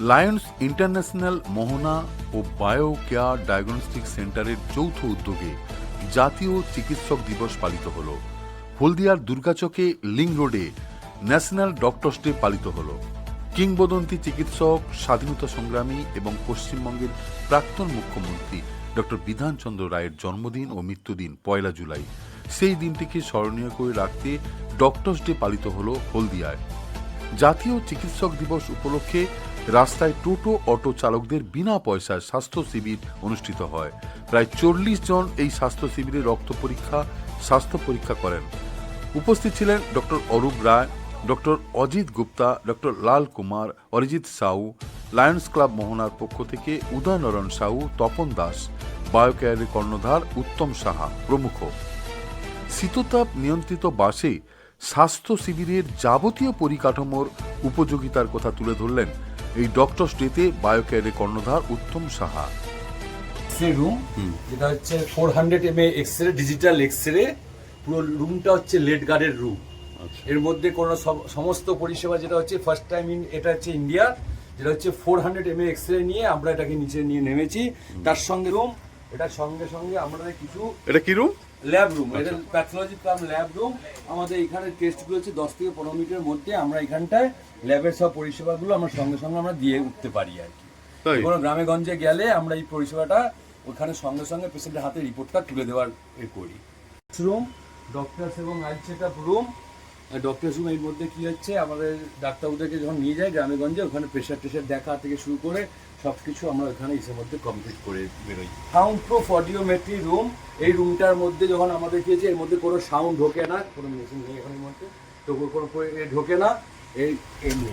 Lions international মোহনা ও bio care diagnostic সেন্টারের যৌথ উদ্যোগে জাতীয় চিকিৎসক দিবস পালিত হল। হলদিয়ার দুর্গাচকে লিং রোডে ন্যাশনাল ডক্টরস ডে পালিত হল। কিংবদন্তি চিকিৎসক, স্বাধীনতা সংগ্রামী এবং পশ্চিমবঙ্গের প্রাক্তন মুখ্যমন্ত্রী ডক্টর বিধানচন্দ্র রায়ের জন্মদিন ও মৃত্যুদিন পয়লা জুলাই। সেই দিনটিকে স্মরণীয় করে রাখতে ডক্টরস ডে পালিত হল হলদিয়ায়। জাতীয় চিকিৎসক দিবস উপলক্ষে রাস্তায় টোটো অটো চালকদের বিনা পয়সায় স্বাস্থ্য শিবির অনুষ্ঠিত হয়। প্রায় চল্লিশ জন এই স্বাস্থ্য শিবিরে রক্ত পরীক্ষা, স্বাস্থ্য পরীক্ষা করেন। উপস্থিত ছিলেন doctor Arup Roy, doctor Ajit Gupta, doctor Lal Kumar, Arijit Shaw, Lions club মোহনার পক্ষ থেকে উদয়নরণ সাউ, তপন দাস, বায়োকেয়ারের কর্ণধার উত্তম সাহা প্রমুখ। শীততাপ নিয়ন্ত্রিত বাসে স্বাস্থ্য শিবিরের যাবতীয় পরিকাঠামোর উপযোগিতার কথা তুলে ধরলেন এই ডক্টরস ডেতে বায়োকেয়ারের কর্ণধার উত্তম সাহা। এক্সরে রুম যেটা হচ্ছে four hundred M x-ray digital x-ray পুরো রুমটা হচ্ছে লেট গার্ডের রুম এর মধ্যে কোনো সমস্ত পরিষেবা যেটা হচ্ছে ফার্স্ট টাইম ইন এটা হচ্ছে ইন্ডিয়া যেটা হচ্ছে ফোর হান্ড্রেড এম এক্সরে নিয়ে আমরা এটাকে নিচে নিয়ে নেমেছি। তার সঙ্গে রুম এটার সঙ্গে সঙ্গে আমাদের কিছু এটা কি রুম ল্যাব রুম এটা প্যাথোলজি প্লাম ল্যাব রুম আমাদের এখানে টেস্টগুলো হচ্ছে দশ থেকে পনেরো মিনিটের মধ্যে আমরা এখানটায় ল্যাবের সব পরিষেবাগুলো আমরা সঙ্গে সঙ্গে আমরা দিয়ে উঠতে পারি আর কি? কোনো গ্রামে গঞ্জে গেলে আমরা এই পরিষেবাটা ওখানে সঙ্গে সঙ্গে পেশেন্টের হাতে রিপোর্টটা তুলে দেওয়ার এ করি। রুম ডক্টরস এবং eye check up room doctors room এর মধ্যে কি হচ্ছে? আমাদের ডাক্তারবাবুদেরকে যখন নিয়ে যায় গ্রামে গঞ্জে ওখানে প্রেশার টেশার দেখা থেকে শুরু করে সব কিছু আমরা ওখানে এসের মধ্যে কমপ্লিট করে বেরোই। সাউন্ড প্রুফ অডিওমেট্রি রুম এই রুমটার মধ্যে যখন আমাদের কি হচ্ছে এর মধ্যে কোনো সাউন্ড ঢোকে না, কোনো মেশিন নেই এখানের মধ্যে, তো কোনো ঢোকে না, এই এমনি।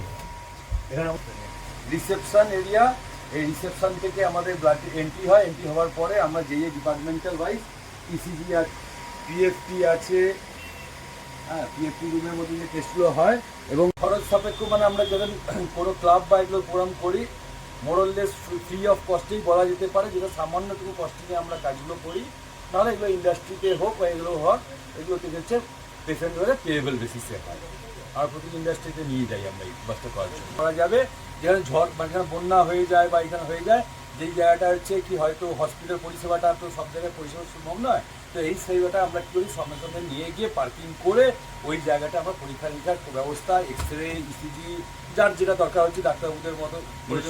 এখানে রিসেপশন এরিয়া এই রিসেপশন থেকে আমাদের ব্লাড এন্ট্রি হয় এন্ট্রি হওয়ার পরে আমরা যে ডিপার্টমেন্টাল ওয়াইজ ইসিজি আছে পিএফটি আছে হ্যাঁ পিএফটি রুমের মধ্যে যে টেস্টগুলো হয় এবং খরচ সাপেক্ষ মানে আমরা যখন কোনো ক্লাব বা এগুলো প্রোগ্রাম করি মোরললেস ফ্রি অফ কস্টেই বলা যেতে পারে, যেটা সামান্যটুকু কস্টিংয়ে আমরা কাজগুলো করি। নাহলে এগুলো ইন্ডাস্ট্রিতে হোক বা এগুলো হোক, এগুলো থেকে হচ্ছে পেশেন্ট হলে পেয়েবল বেসিসে হয়। আর প্রতি ইন্ডাস্ট্রিতে নিয়ে যাই আমরা এই বাসটা করার জন্য। করা যাবে, যেখানে ঝড় মানে যেখানে বন্যা হয়ে যায় বা এখানে হয়ে যায়, যেই জায়গাটা হচ্ছে কি হয়তো হসপিটাল পরিষেবাটা তো সব জায়গায় পরিষেবা সম্ভব নয় তো এই সেবাটা আমরা কি করি? সঙ্গে সঙ্গে নিয়ে গিয়ে পার্কিং করে ওই জায়গাটা আমরা পরীক্ষা নিরীক্ষার ব্যবস্থা এক্স রে ইসিজি যার যেটা দরকার হচ্ছে ডাক্তারবাবুদের মতো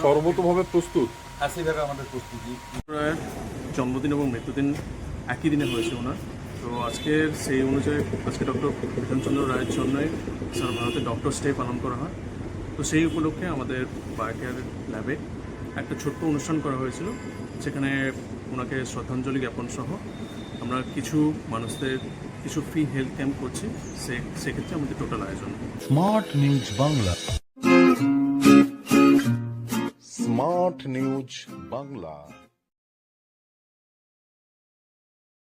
সর্বতভাবে প্রস্তুত? হ্যাঁ সেইভাবে আমাদের প্রস্তুতি। জন্মদিন এবং মৃত্যুদিন একই দিনে হয়েছে ওনার। তো আজকের সেই অনুযায়ী আজকে ডক্টর বিধানচন্দ্র রায়ের জন্যই সারা ভারতে ডক্টর স্টে পালন করা হয়। তো সেই উপলক্ষে আমাদের বায়োকেয়ার ল্যাবে একটা ছোট্ট অনুষ্ঠান করা হয়েছিল। সেখানে ওনাকে শ্রদ্ধাঞ্জলি জ্ঞাপন সহ আমরা কিছু মানুষদের কিছু ফ্রি হেলথ ক্যাম্প করছি সে সেক্ষেত্রে আমাদের টোটাল আয়োজন। Smart news Bangla smart news Bangla